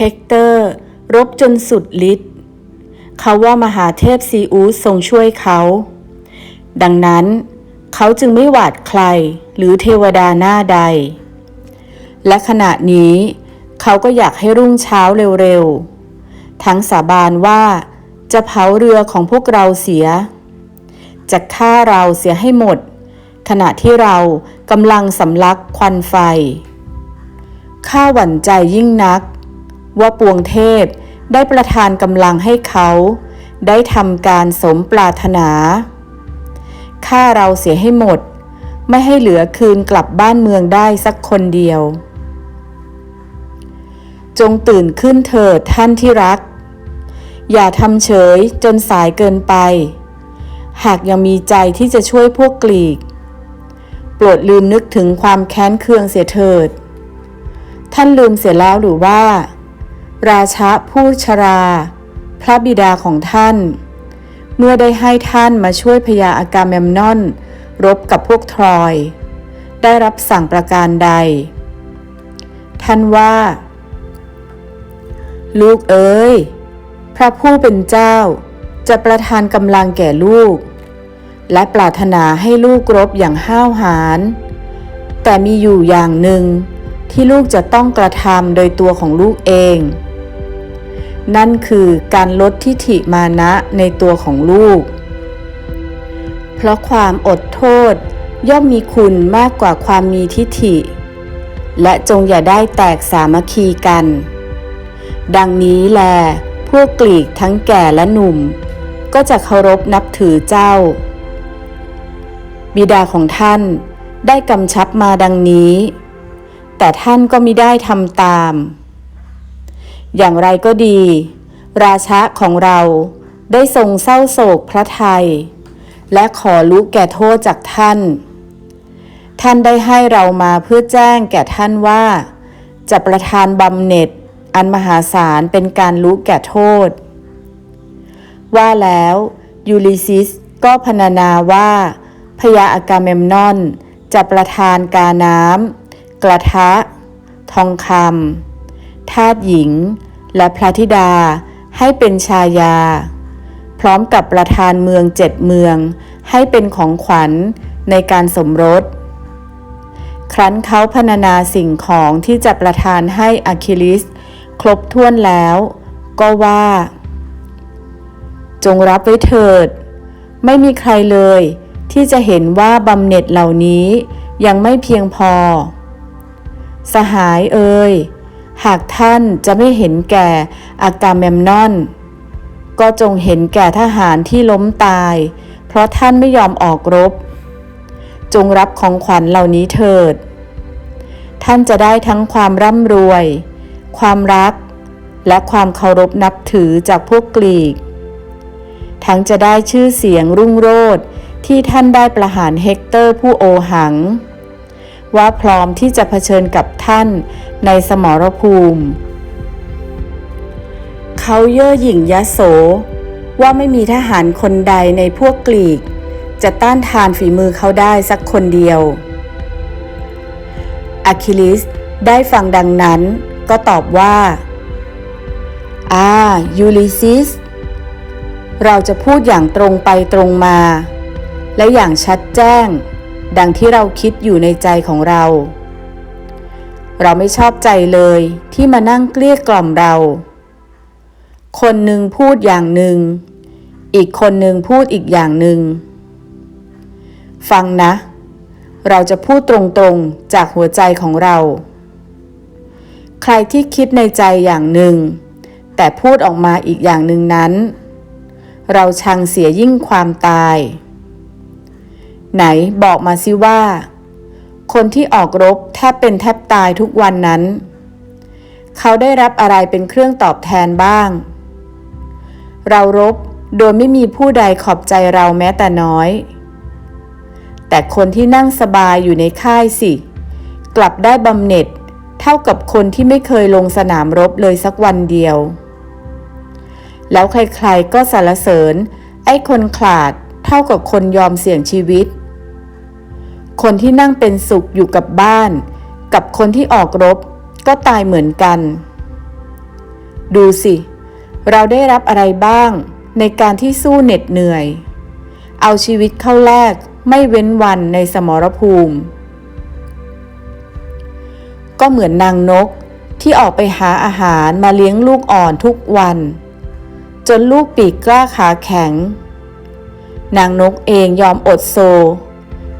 เฮกเตอร์ รบจนสุดฤทธิ์เขาว่ามหาเทพซีอูสทรงช่วยเขา ดังนั้น เขาจึงไม่หวาดใครหรือเทวดาหน้าใด และขณะนี้ เขาก็อยากให้รุ่งเช้าเร็วๆ ทั้งสาบานว่าจะเผาเรือของพวกเราเสีย จะฆ่าเราเสียให้หมด ขณะที่เรากำลังสำลักควันไฟข้าหวั่นใจยิ่งนัก ว่าปวงเทพได้ประทานกำลังให้เขา ได้ทำการสมปรารถนาฆ่าเราเสียให้หมด ไม่ให้เหลือคืนกลับบ้านเมืองได้สักคนเดียว จงตื่นขึ้นเถิดท่านที่รัก อย่าทำเฉยจนสายเกินไป หากยังมีใจที่จะช่วยพวกกลีก โปรดลืมนึกถึงความแค้นเคืองเสียเถิด ท่านลืมเสียแล้วหรือว่า ราชาผู้ชรา พระบิดาของท่าน เมื่อได้ให้ท่านมาช่วยพญาอากาเมมนอน รบกับพวกทรอย ได้รับสั่งประการใด ท่านว่า ลูกเอ๋ยพระผู้เป็นเจ้าจะประทานกำลังแก่ลูก และปรารถนาให้ลูกรบอย่างห้าวหาญแต่มีอยู่อย่างหนึ่งที่ลูกจะต้องกระทำโดยตัวของลูกเอง นั่นคือการลดทิฐิมานะในตัวของลูก เพราะความอดโทษย่อมมีคุณมากกว่าความมีทิฐิ และจงอย่าได้แตกสามัคคีกัน ดังนี้แล พวกกลีกทั้งแก่และหนุ่ม ก็จะเคารพนับถือเจ้า บิดาของท่านได้กำชับมาดังนี้ แต่ท่านก็มิได้ทำตาม อย่างไรก็ดี ราชะของเราได้ทรงเศร้าโศกพระไทย และขอรู้แก่โทษจากท่าน ท่านได้ให้เรามาเพื่อแจ้งแก่ท่านว่า จะประทานบำเหน็จอันมหาศาลเป็นการรู้แก่โทษ ว่าแล้วยูลิซิสก็พรรณนาว่าพญาอากาเมมนอน จะประทานกาน้ำกระทะ ทองคำ ทาสหญิง และพระธิดาให้เป็นชายา พร้อมกับประทานเมืองเจ็ดเมือง ให้เป็นของขวัญในการสมรส ครั้นเขาพรรณนาสิ่งของที่จะประทานให้อะคิลิส ครบถ้วนแล้ว ก็ว่า จงรับไว้เถิด ไม่มีใครเลยที่จะเห็นว่าบำเหน็จเหล่านี้ยังไม่เพียงพอ สหายเอ่ย หากท่านจะไม่เห็นแก่อากาเมมนอน ก็จงเห็นแก่ทหารที่ล้มตาย เพราะท่านไม่ยอมออกรบ จงรับของขวัญเหล่านี้เถิด ท่านจะได้ทั้งความร่ำรวย ความรัก และความเคารพนับถือจากพวกกลีก ทั้งจะได้ชื่อเสียงรุ่งโรจน์ที่ท่านได้ประหารเฮกเตอร์ผู้โอหัง ว่าพร้อมที่จะเผชิญกับท่านในสมรภูมิ เขาเย่อหยิ่งยะโส ว่าไม่มีทหารคนใดในพวกกลีก จะต้านทานฝีมือเขาได้สักคนเดียวอะคิลิสได้ฟังดังนั้นก็ตอบว่าอ่ายูลิซิส เราจะพูดอย่างตรงไปตรงมา และอย่างชัดแจ้ง ดังที่เราคิดอยู่ในใจของเรา เราไม่ชอบใจเลยที่มานั่งเกลี้ยกล่อมเรา คนหนึ่งพูดอย่างหนึ่ง อีกคนหนึ่งพูดอีกอย่างหนึ่ง ฟังนะ เราจะพูดตรงๆจากหัวใจของเรา ใครที่คิดในใจอย่างหนึ่ง แต่พูดออกมาอีกอย่างหนึ่งนั้น เราชังเสียยิ่งความตาย ไหนบอกมาสิว่า คนที่ออกรบแทบเป็นแทบตายทุกวันนั้น เขาได้รับอะไรเป็นเครื่องตอบแทนบ้าง เรารบโดยไม่มีผู้ใดขอบใจเราแม้แต่น้อย แต่คนที่นั่งสบายอยู่ในค่ายสิ กลับได้บำเหน็จเท่ากับคนที่ไม่เคยลงสนามรบเลยสักวันเดียว แล้วใครๆก็สรรเสริญ ไอ้คนขลาดเท่ากับคนยอมเสี่ยงชีวิต คนที่นั่งเป็นสุขอยู่กับบ้าน กับคนที่ออกรบ ก็ตายเหมือนกัน ดูสิ เราได้รับอะไรบ้างในการที่สู้เหน็ดเหนื่อย เอาชีวิตเข้าแลกไม่เว้นวันในสมรภูมิ ก็เหมือนนางนกที่ออกไปหาอาหารมาเลี้ยงลูกอ่อนทุกวัน จนลูกปีกกล้าขาแข็ง นางนกเองยอมอดโซ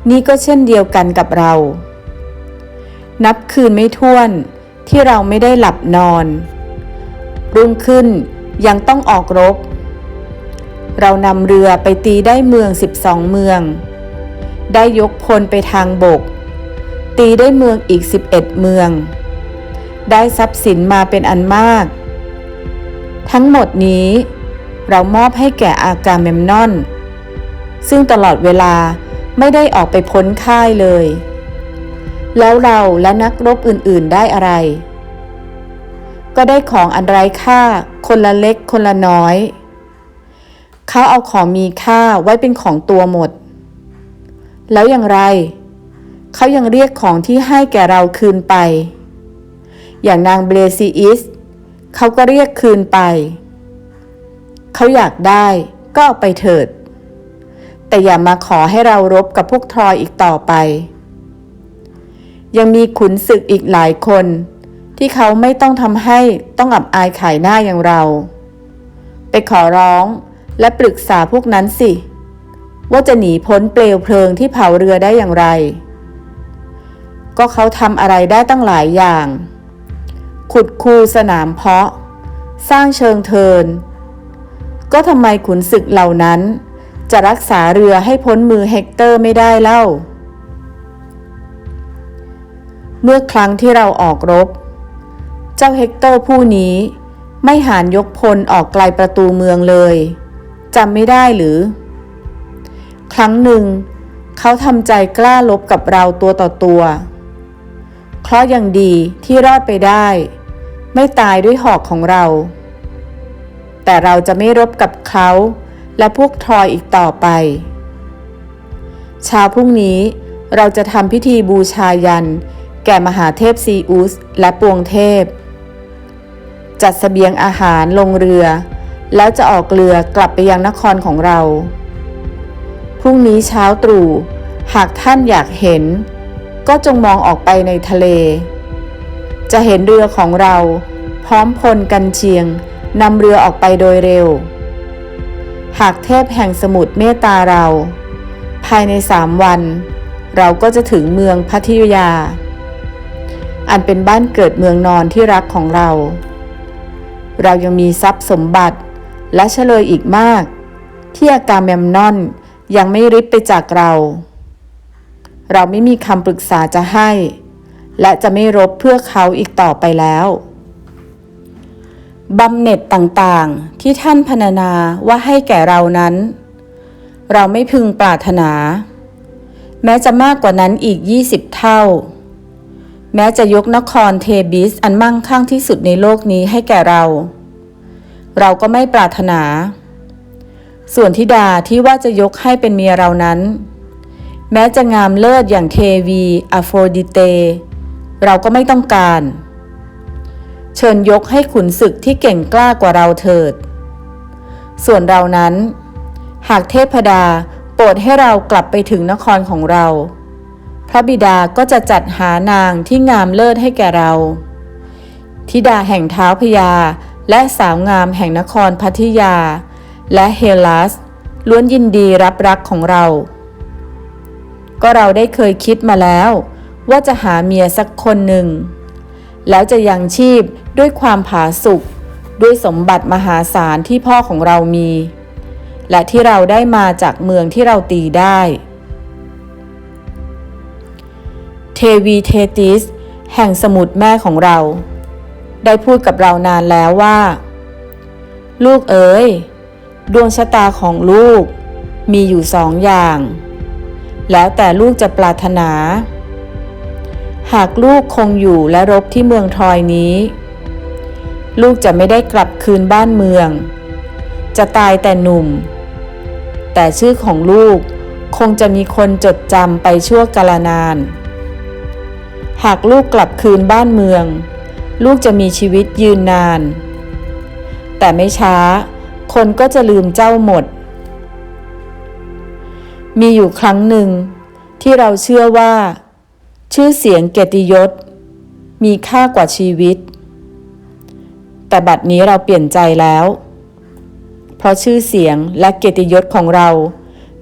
นี่ก็เช่นเดียวกันกับเรา นับคืนไม่ถ้วนที่เราไม่ได้หลับนอน รุ่งขึ้นยังต้องออกรบ เรานำเรือไปตีได้เมือง 12 เมือง ได้ยกพลไปทางบก ตีได้เมืองอีก 11 เมือง ได้ทรัพย์สินมาเป็นอันมาก ทั้งหมดนี้เรามอบให้แก่อากาเมมนอน ซึ่งตลอดเวลา ไม่ได้ออกไปพ้นค่ายเลย แล้วเราและนักรบอื่นๆได้อะไร ก็ได้ของอันไร้ค่า คนละเล็กคนละน้อย เขาเอาของมีค่าไว้เป็นของตัวหมด แล้วอย่างไร เขายังเรียกของที่ให้แก่เราคืนไป อย่างนางเบรซีอิสเขาก็เรียกคืนไป เขาอยากได้ก็เอาไปเถิด แต่อย่ามาขอให้เรารบกับพวกทรอยอีกต่อไป ยังมีขุนศึกอีกหลายคน ที่เขาไม่ต้องทำให้ต้องอับอายขายหน้าอย่างเรา ไปขอร้องและปรึกษาพวกนั้นสิ ว่าจะหนีพ้นเปลวเพลิงที่เผาเรือได้อย่างไร ก็เขาทำอะไรได้ตั้งหลายอย่าง ขุดคูสนามเพาะ สร้างเชิงเทิน ก็ทำไมขุนศึกเหล่านั้น จะรักษาเรือให้พ้นมือเฮกเตอร์ไม่ได้เล่า เมื่อครั้งที่เราออกรบ เจ้าเฮกเตอร์ผู้นี้ไม่หานยกพลออกไกลประตูเมืองเลยจำไม่ได้หรือ ครั้งหนึ่ง เขาทำใจกล้าลบกับเราตัวต่อตัว เพราะยังดีที่รอดไปได้ ไม่ตายด้วยหอกของเรา แต่เราจะไม่รบกับเขา และพวกทรอยอีกต่อไป เช้าพรุ่งนี้เราจะทำพิธีบูชายัน แก่มหาเทพซีอุสและปวงเทพ จัดสเสบียงอาหารลงเรือ แล้วจะออกเรือกลับไปยังนครของเรา พรุ่งนี้เช้าตรู่หากท่านอยากเห็น ก็จงมองออกไปในทะเล จะเห็นเรือของเรา พร้อมพลกันเชียงนำเรือออกไปโดยเร็ว หากเทพแห่งสมุทรเมตตาเรา ภายในสามวัน เราก็จะถึงเมืองพัทยา อันเป็นบ้านเกิดเมืองนอนที่รักของเรา เรายังมีทรัพย์สมบัติและเฉลยอีกมาก ที่อากาแมมนอนยังไม่ริบไปจากเรา เราไม่มีคำปรึกษาจะให้ และจะไม่รบเพื่อเขาอีกต่อไปแล้ว บำเหน็จต่างๆ ที่ท่านพรรณนาว่าให้แก่เรานั้น เราไม่พึงปรารถนา แม้จะมากกว่านั้นอีก20เท่า แม้จะยกนครเทบิสอันมั่งคั่งที่สุดในโลกนี้ให้แก่เรา เราก็ไม่ปรารถนา ส่วนธิดาที่ว่าจะยกให้เป็นเมียเรานั้น แม้จะงามเลิศอย่างเทวีอโฟดิเต เราก็ไม่ต้องการ เชิญยกให้ขุนศึกที่เก่งกล้ากว่าเราเถิด ส่วนเรานั้น หากเทพดาโปรดให้เรากลับไปถึงนครของเรา พระบิดาก็จะจัดหานางที่งามเลิศให้แก่เราธิดาแห่งเท้าพยา และสาวงามแห่งนครพัทยา และเฮลัส ล้วนยินดีรับรักของเรา ก็เราได้เคยคิดมาแล้ว ว่าจะหาเมียสักคนหนึ่ง แล้วจะยังชีพ ด้วยความผาสุกด้วยสมบัติมหาศาลที่พ่อของเรามี และที่เราได้มาจากเมืองที่เราตีได้ เทวีเทติส แห่งสมุทรแม่ของเรา ได้พูดกับเรานานแล้วว่า ลูกเอ๋ย ดวงชะตาของลูกมีอยู่สองอย่าง แล้วแต่ลูกจะปรารถนา หากลูกคงอยู่และรบที่เมืองทรอยนี้ ลูกจะไม่ได้กลับคืนบ้านเมือง จะตายแต่หนุ่ม แต่ชื่อของลูกคงจะมีคนจดจำไปชั่วกาลนาน หากลูกกลับคืนบ้านเมือง ลูกจะมีชีวิตยืนนาน แต่ไม่ช้า คนก็จะลืมเจ้าหมด มีอยู่ครั้งหนึ่ง ที่เราเชื่อว่า ชื่อเสียงเกียรติยศ มีค่ากว่าชีวิต แต่บัดนี้เราเปลี่ยนใจแล้ว เพราะชื่อเสียงและเกียรติยศของเรา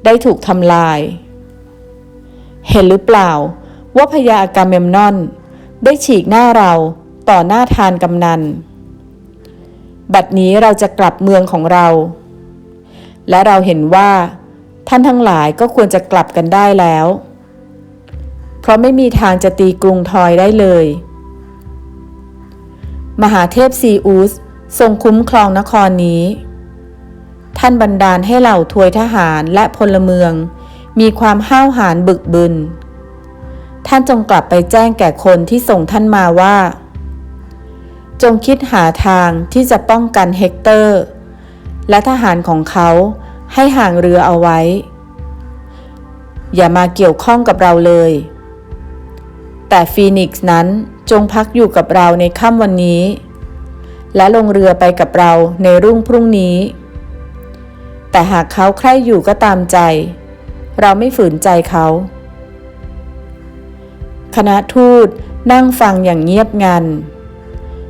ได้ถูกทำลาย เห็นหรือเปล่า ว่าพญาอากาเมมนอน ได้ฉีกหน้าเราต่อหน้าทานกำนัน บัดนี้เราจะกลับเมืองของเรา และเราเห็นว่าท่านทั้งหลายก็ควรจะกลับกันได้แล้ว เพราะไม่มีทางจะตีกรุงทอยได้เลย มหาเทพซีอุสทรงคุ้มครองนครนี้ ท่านบันดาลให้เหล่าทวยทหารและพลเมือง มีความห้าวหาญบึกบึน ท่านจงกลับไปแจ้งแก่คนที่ส่งท่านมาว่า จงคิดหาทางที่จะป้องกันเฮกเตอร์ และทหารของเขาให้ห่างเรือเอาไว้ อย่ามาเกี่ยวข้องกับเราเลย แต่ฟีนิกซ์นั้นจงพักอยู่กับเราในค่ำวันนี้ และลงเรือไปกับเราในรุ่งพรุ่งนี้ แต่หากเขาใคร่อยู่ก็ตามใจ เราไม่ฝืนใจเขา คณะทูตนั่งฟังอย่างเงียบงัน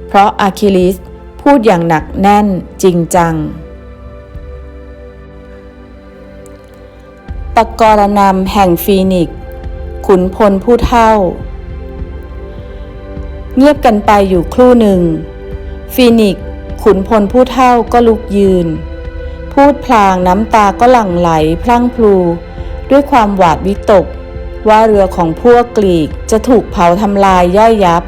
เพราะอะคิลิสพูดอย่างหนักแน่นจริงจัง ตะกรนำแห่งฟีนิกขุนพลผู้เท่า เงียบกันไปอยู่ครู่หนึ่ง ฟีนิกขุนพลผู้เท่าก็ลุกยืน พูดพลางน้ำตาก็หลั่งไหลพลั่งพลู ด้วยความหวาดวิตก ว่าเรือของพวกกรีกจะถูกเผาทำลายย่อยยับ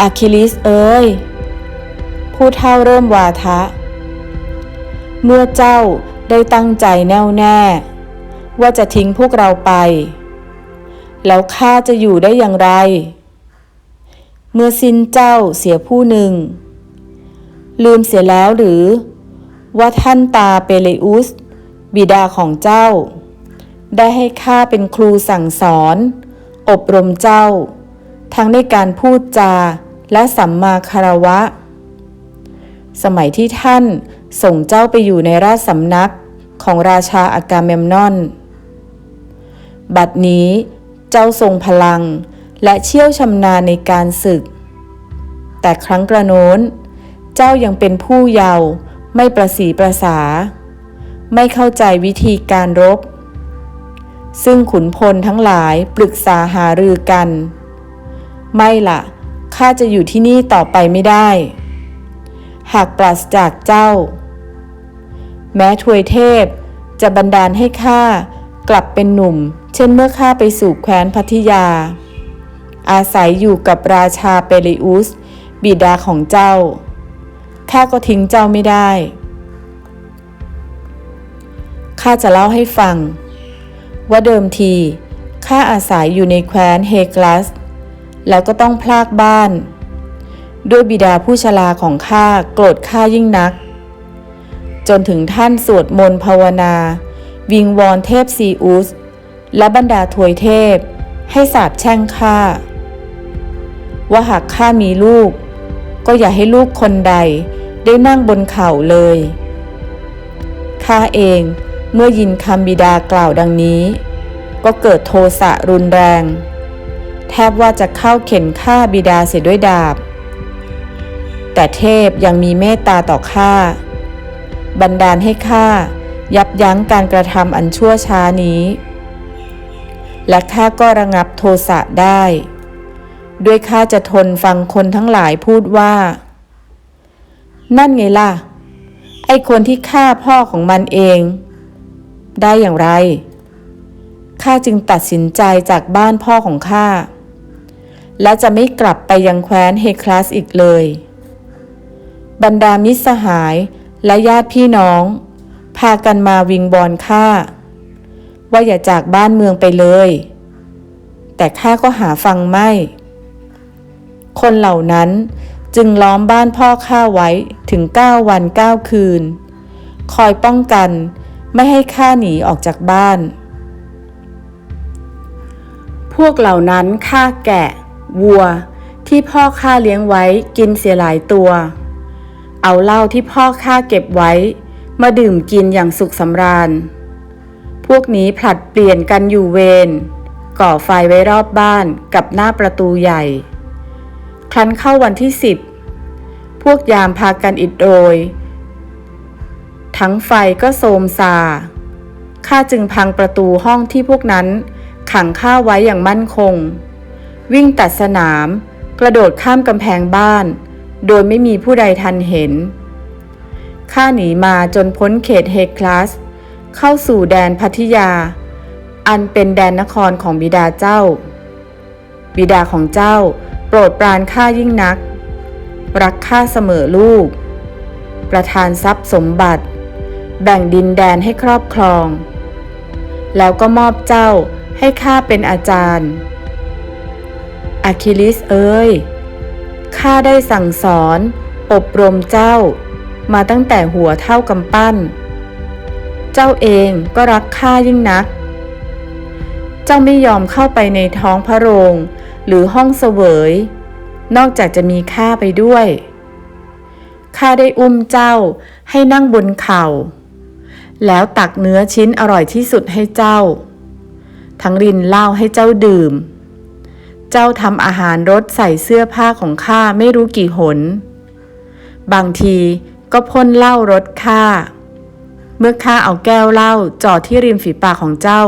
อะคิลิสเอ้ย ผู้เท่าเริ่มวาทะ เมื่อเจ้าได้ตั้งใจแน่วแน่ ว่าจะทิ้งพวกเราไป แล้วข้าจะอยู่ได้อย่างไร เมื่อสิ้นเจ้าเสียผู้หนึ่ง ลืมเสียแล้วหรือ ว่าท่านตาเปเลอุส บิดาของเจ้า ได้ให้ข้าเป็นครูสั่งสอน อบรมเจ้า ทั้งในการพูดจาและสัมมาคารวะ สมัยที่ท่านส่งเจ้าไปอยู่ในราชสำนักของราชาอากาเมมนอน บัดนี้เจ้าทรงพลัง และเชี่ยวชำนาญในการศึก แต่ครั้งกระโน้น เจ้ายังเป็นผู้เยาว์ไม่ประสีประสา ไม่เข้าใจวิธีการรบ ซึ่งขุนพลทั้งหลายปรึกษาหารือกัน ไม่ละ่ะข้าจะอยู่ที่นี่ต่อไปไม่ได้ หากปราศจากเจ้า แม้ทวยเทพจะบันดาลให้ข้ากลับเป็นหนุ่ม เช่นเมื่อข้าไปสู่แคว้นพัทยา อาศัยอยู่กับราชาเปริอุส บิดาของเจ้า ข้าก็ทิ้งเจ้าไม่ได้ ข้าจะเล่าให้ฟัง ว่าเดิมทีข้าอาศัยอยู่ในแคว้นเฮกลัส แล้วก็ต้องพลากบ้าน ด้วยบิดาผู้ชราของข้าโกรธข้ายิ่งนัก จนถึงท่านสวดมนต์ภาวนา วิงวอนเทพซีอุสและบรรดาถวยเทพ ให้สาบแช่งข้า ว่าหากข้ามีลูก ก็อย่าให้ลูกคนใดได้นั่งบนเข่าเลยข้าเองเมื่อยินคำบิดากล่าวดังนี้ ก็เกิดโทสะรุนแรง แทบว่าจะเข้าเข็นฆ่าบิดาเสียด้วยดาบ แต่เทพยังมีเมตตาต่อข้าบันดาลให้ข้ายับยั้งการกระทำอันชั่วช้านี้ และข้าก็ระงับโทสะได้ ด้วยข้าจะทนฟังคนทั้งหลายพูดว่า นั่นไงล่ะ ไอคนที่ฆ่าพ่อของมันเอง ได้อย่างไรข้าจึงตัดสินใจจากบ้านพ่อของข้าและจะไม่กลับไปยังแคว้นเฮคลาสอีกเลย บรรดามิสหายและญาติพี่น้อง พากันมาวิงบอลข้าว่าอย่าจากบ้านเมืองไปเลย แต่ข้าก็หาฟังไม่ คนเหล่านั้นจึงล้อมบ้านพ่อข้าไว้ถึงเก้าวันเก้าคืน คอยป้องกันไม่ให้ข้าหนีออกจากบ้าน พวกเหล่านั้นฆ่าแกะ วัว ที่พ่อข้าเลี้ยงไว้กินเสียหลายตัว เอาเหล้าที่พ่อข้าเก็บไว้ มาดื่มกินอย่างสุขสำราญ พวกนี้ผลัดเปลี่ยนกันอยู่เวรก่อไฟไว้รอบบ้านกับหน้าประตูใหญ่ ครั้นเข้าวันที่สิบพวกยามพากันอิดโรยทั้งไฟก็โทรมซาข้าจึงพังประตูห้องที่พวกนั้นขังข้าไว้อย่างมั่นคง วิ่งตัดสนาม กระโดดข้ามกำแพงบ้าน โดยไม่มีผู้ใดทันเห็น ข้าหนีมาจนพ้นเขตเฮคลาสเข้าสู่แดนพัทยา อันเป็นแดนนครของบิดาเจ้า บิดาของเจ้า โปรดปรานข้ายิ่งนัก รักข้าเสมอลูก ประทานทรัพย์สมบัติ แบ่งดินแดนให้ครอบครอง แล้วก็มอบเจ้าให้ข้าเป็นอาจารย์อะคิลิสเอ้ยข้าได้สั่งสอนอบรมเจ้า มาตั้งแต่หัวเท่ากำปั้น เจ้าเองก็รักข้ายิ่งนัก เจ้าไม่ยอมเข้าไปในท้องพระโรง หรือห้องเสวย นอกจากจะมีข้าไปด้วยข้าได้อุ้มเจ้าให้นั่งบนเข่า แล้วตักเนื้อชิ้นอร่อยที่สุดให้เจ้า ทั้งรินเหล้าให้เจ้าดื่ม เจ้าทำอาหารรสใส่เสื้อผ้าของข้าไม่รู้กี่หน บางทีก็พ่นเหล้ารสข้าเมื่อข้าเอาแก้วเหล้าจ่อที่ริมฝีปากของเจ้า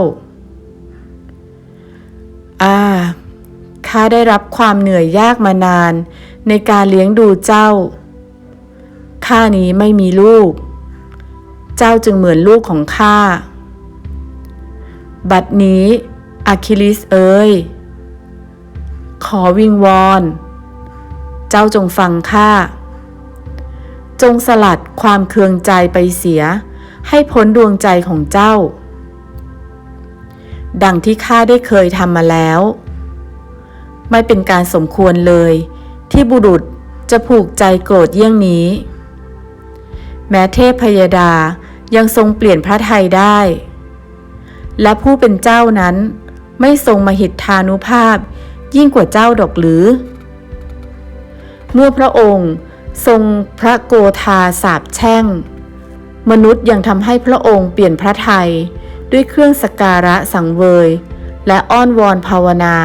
อ่า ข้าได้รับความเหนื่อยยากมานาน ในการเลี้ยงดูเจ้า ข้านี้ไม่มีลูก เจ้าจึงเหมือนลูกของข้า บัดนี้อะคิลิสเอ้ยขอวิงวอน เจ้าจงฟังข้า จงสลัดความเคืองใจไปเสีย ให้พ้นดวงใจของเจ้า ดังที่ข้าได้เคยทำมาแล้ว ไม่เป็นการสมควรเลย ที่บุรุษจะผูกใจโกรธเยี่ยงนี้ แม้เทพพยดายังทรงเปลี่ยนพระทัยได้ และผู้เป็นเจ้านั้นไม่ทรงมหิทธานุภาพยิ่งกว่าเจ้าดอกหรือ เมื่อพระองค์ทรงพระโกธาสาบแช่ง มนุษย์ยังทำให้พระองค์เปลี่ยนพระทัยด้วยเครื่องสกการะสังเวย และอ้อนวอนภาวนา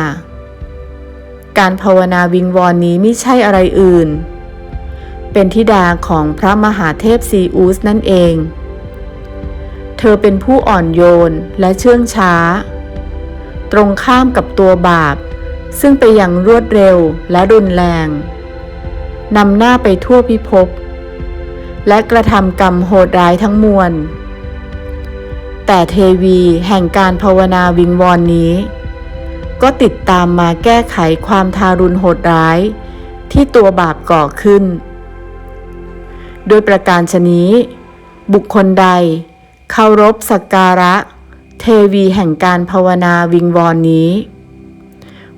การภาวนาวิงวอนนี้ไม่ใช่อะไรอื่น เป็นธิดาของพระมหาเทพซีอูสนั่นเอง เธอเป็นผู้อ่อนโยนและเชื่องช้า ตรงข้ามกับตัวบาป ซึ่งไปอย่างรวดเร็วและรุนแรง นำหน้าไปทั่วพิภพและกระทำกรรมโหดร้ายทั้งมวล แต่เทวีแห่งการภาวนาวิงวอนนี้ ก็ติดตามมาแก้ไขความทารุณโหดร้าย ที่ตัวบาปก่อขึ้น โดยประการชนี้ บุคคลใดเคารพสักการะ เทวีแห่งการภาวนาวิงวอนนี้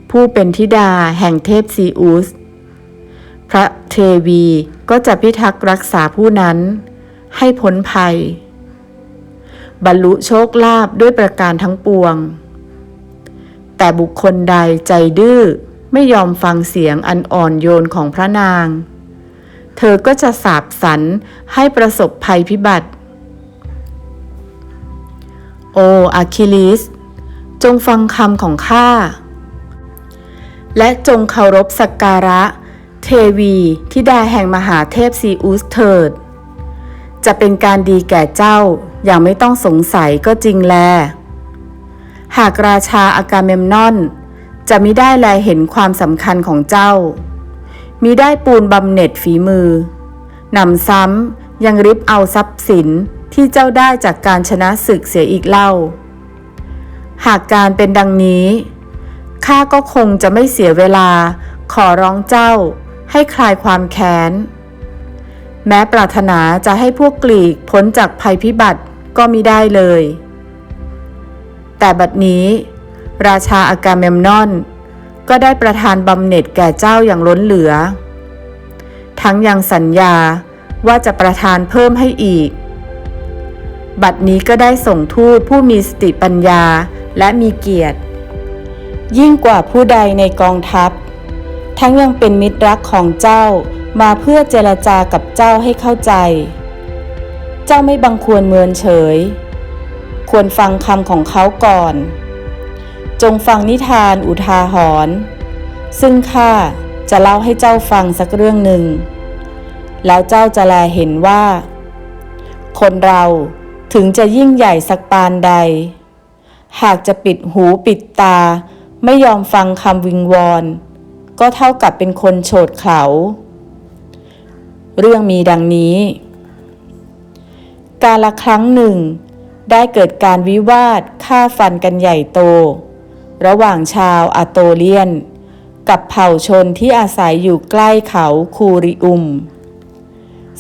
ผู้เป็นธิดาแห่งเทพซีอุส พระเทวีก็จะพิทักษ์รักษาผู้นั้น ให้พ้นภัย บรรลุโชคลาภด้วยประการทั้งปวง แต่บุคคลใดใจดื้อไม่ยอมฟังเสียงอันอ่อนโยนของพระนาง เธอก็จะสาบสันให้ประสบภัยพิบัติ โออะคิลิส จงฟังคำของข้า และจงเคารพสักการะ เทวีทิดาแห่งมหาเทพซีอุสเถิด จะเป็นการดีแก่เจ้าอย่างไม่ต้องสงสัยก็จริงแล หากราชาอากาเมมนอน จะมิได้แลเห็นความสำคัญของเจ้า มิได้ปูนบำเหน็จฝีมือนำซ้ำยังริบเอาทรัพย์สินที่เจ้าได้จากการชนะศึกเสียอีกเล่า หากการเป็นดังนี้ข้าก็คงจะไม่เสียเวลาขอร้องเจ้าให้คลายความแค้น แม้ปรารถนาจะให้พวกกลีกพ้นจากภัยพิบัติก็มิได้เลย แต่บัดนี้ ราชาอากาเมมนอน ก็ได้ประทานบำเหน็จแก่เจ้าอย่างล้นเหลือ ทั้งยังสัญญาว่าจะประทานเพิ่มให้อีก บัดนี้ก็ได้ส่งทูตผู้มีสติปัญญาและมีเกียรติ ยิ่งกว่าผู้ใดในกองทัพ ทั้งยังเป็นมิตรรักของเจ้ามาเพื่อเจรจากับเจ้าให้เข้าใจ เจ้าไม่บังควรเมินเฉย ควรฟังคำของเขาก่อน จงฟังนิทานอุทาหรณ์ซึ่งข้าจะเล่าให้เจ้าฟังสักเรื่องหนึ่ง แล้วเจ้าจะแลเห็นว่า คนเราถึงจะยิ่งใหญ่สักปานใด หากจะปิดหูปิดตา ไม่ยอมฟังคำวิงวอน ก็เท่ากับเป็นคนโฉดเขลาเรื่องมีดังนี้ กาละครั้งหนึ่ง ได้เกิดการวิวาทฆ่าฟันกันใหญ่โต ระหว่างชาวอาโตเลียน กับเผ่าชนที่อาศัยอยู่ใกล้เขาคูริอุม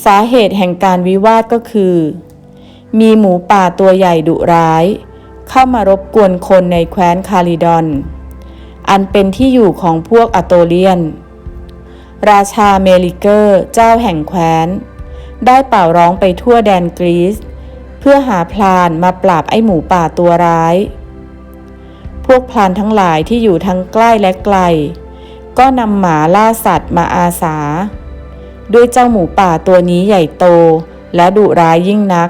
สาเหตุแห่งการวิวาทก็คือ มีหมูป่าตัวใหญ่ดุร้าย เข้ามารบกวนคนในแคว้นคาลิดอน อันเป็นที่อยู่ของพวกอาโตเลียน ราชาเมลิเกอร์เจ้าแห่งแคว้น ได้เป่าร้องไปทั่วแดนกรีซ พื่อหาพลานมาปราบไอ้หมูป่าตัวร้าย พวกพลานทั้งหลายที่อยู่ทั้งใกล้และไกล ก็นำหมาล่าสัตว์มาอาสา ด้วยเจ้าหมูป่าตัวนี้ใหญ่โตและดุร้ายยิ่งนัก